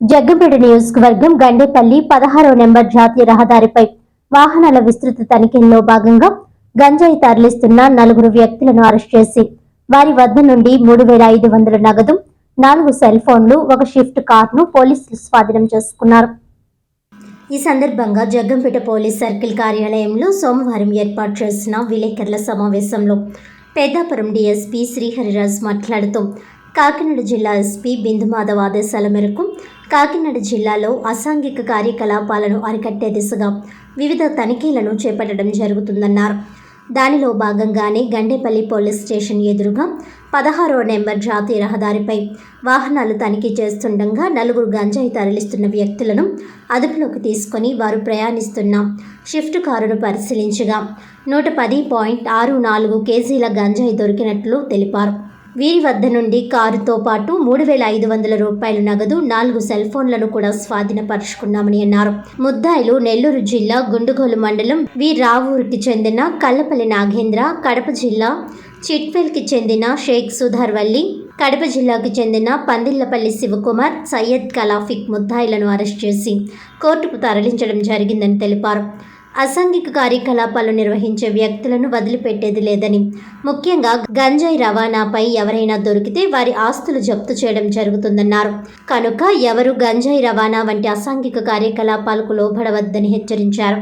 జగ్గంపేట నియోజకవర్గం గండేపల్లి పదహారో నెంబర్ జాతీయ రహదారిపై వాహనాల విస్తృత తనిఖీల్లో భాగంగా గంజాయి తరలిస్తున్న నలుగురు వ్యక్తులను అరెస్ట్ చేసి వారి వద్ద నుండి మూడు వేల ఐదు వందల నగదు నాలుగు సెల్ ఫోన్లు ఒక షిఫ్ట్ కార్ను పోలీసులు స్వాధీనం చేసుకున్నారు. ఈ సందర్భంగా జగ్గంపేట పోలీస్ సర్కిల్ కార్యాలయంలో సోమవారం ఏర్పాటు చేసిన విలేకరుల సమావేశంలో పెద్దాపురం డీఎస్పీ శ్రీహరిరాజ్ మాట్లాడుతూ కాకినాడ జిల్లా ఎస్పీ బిందుమాధవ్ ఆదేశాల మేరకు కాకినాడ జిల్లాలో అసాంఘిక కార్యకలాపాలను అరికట్టే దిశగా వివిధ తనిఖీలను చేపట్టడం జరుగుతుందన్నారు. దానిలో భాగంగానే గండేపల్లి పోలీస్ స్టేషన్ ఎదురుగా పదహారో నెంబర్ జాతీయ రహదారిపై వాహనాలు తనిఖీ చేస్తుండగా నలుగురు గంజాయి తరలిస్తున్న వ్యక్తులను అదుపులోకి తీసుకొని వారు ప్రయాణిస్తున్న షిఫ్ట్ కారును పరిశీలించగా నూట పది పాయింట్ ఆరు నాలుగు కేజీల గంజాయి దొరికినట్లు తెలిపారు. వీరి వద్ద నుండి కారుతో పాటు మూడు వేల ఐదు వందల రూపాయల నగదు నాలుగు సెల్ ఫోన్లను కూడా స్వాధీనపరుచుకున్నామని అన్నారు. ముద్దాయిలు నెల్లూరు జిల్లా గుండుగోలు మండలం వి రావూరుకి చెందిన కల్లపల్లి నాగేంద్ర కడప జిల్లా చిట్వెల్కి చెందిన షేక్ సుధార్ వల్లి కడప జిల్లాకు చెందిన పందిళ్ళపల్లి శివకుమార్ సయ్యద్ కలాఫిక్ ముద్దాయిలను అరెస్ట్ చేసి కోర్టుకు తరలించడం జరిగిందని తెలిపారు. అసాంఘిక కార్యకలాపాలు నిర్వహించే వ్యక్తులను వదిలిపెట్టేది లేదని. ముఖ్యంగా గంజాయి రవాణాపై ఎవరైనా దొరికితే వారి ఆస్తులు జప్తు చేయడం జరుగుతుందన్నారు. కనుక ఎవరు గంజాయి రవాణా వంటి అసాంఘిక కార్యకలాపాలకు లోబడవద్దని హెచ్చరించారు.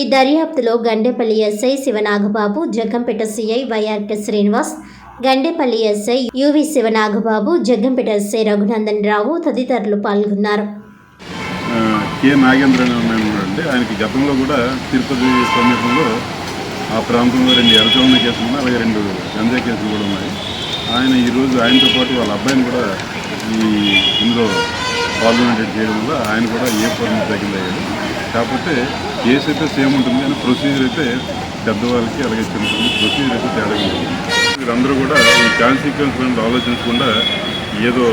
ఈ దర్యాప్తులో Gandepalli SI Sivanagababu Jaggampeta CI YRK Srinivas Gandepalli SI UV Sivanagababu Jaggampeta SI Raghunandan Rao తదితరులు పాల్గొన్నారు. కె నాగేంద్ర అనే ఆయన ఆయనకి గతంలో కూడా తిరుపతి సమీపంలో ఆ ప్రాంతంలో రెండు ఎర్రచౌన కేసులు ఉన్నాయి అలాగే రెండు గంజా కేసులు కూడా ఉన్నాయి. ఆయన ఈరోజు ఆయనతో పాటు వాళ్ళ అబ్బాయిని కూడా ఈ ఇందులో పాల్గొనేటట్టు చేయడం వల్ల ఆయన కూడా ఏ ఫోర్మ్ తగ్గిందయ్యాడు కాకపోతే కేసు అయితే సేమ్ ఉంటుంది కానీ ప్రొసీజర్ అయితే పెద్దవాళ్ళకి అలాగే చిన్న ప్రొసీజర్ అయితే తేడా వీరందరూ కూడా ఈ కాన్సిక్వెన్స్ గురించి ఆలోచించకుండా ఏదో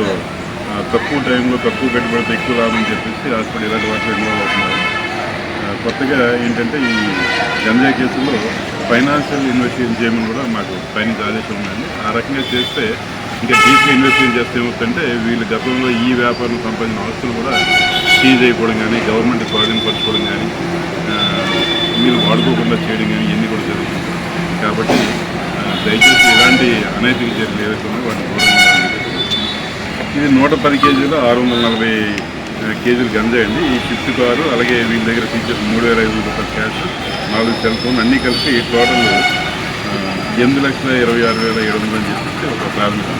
తక్కువ టైంలో తక్కువ పెట్టుబడితే ఎక్కువ లాభం చెప్పేసి హాస్పిటల్ ఇలాంటి వాటిలో ఇన్వాల్వ్ అవుతున్నారు. కొత్తగా ఏంటంటే ఈ గంజా కేసులో ఫైనాన్షియల్ ఇన్వెస్టిగేషన్ చేయమని కూడా మాకు పైన ఆదేశం ఉందండి. ఆ రకంగా చేస్తే ఇంకా డీప్గా ఇన్వెస్టిగేషన్ చేస్తే ఏమవుతుందంటే వీళ్ళు గతంలో ఈ వ్యాపారులు సంపాదించిన ఆస్తులు కూడా సీజ్ అయిపోవడం కానీ గవర్నమెంట్ స్వాధీనపరచుకోవడం కానీ వీళ్ళు వాడుకోకుండా చేయడం కానీ ఇవన్నీ కూడా జరుగుతుంది కాబట్టి దయచేసి ఇలాంటి అనైతిక చర్యలు ఏవైతే ఉన్నాయో వాటిని ఇది నూట పది కేజీలు ఆరు వందల నలభై కేజీలు గంజాయి అండి ఈ షిఫ్ట్ కారు అలాగే వీళ్ళ దగ్గర ఫీచర్స్ మూడు వేల ఐదు రూపాయలు క్యాష్ నాలుగు సెల్ ఫోన్ అన్నీ కలిపి టోటల్ ఎనిమిది లక్షల ఇరవై ఆరు వేల ఏడు వందలు అని చెప్పేసి ఒక ప్రాథమిక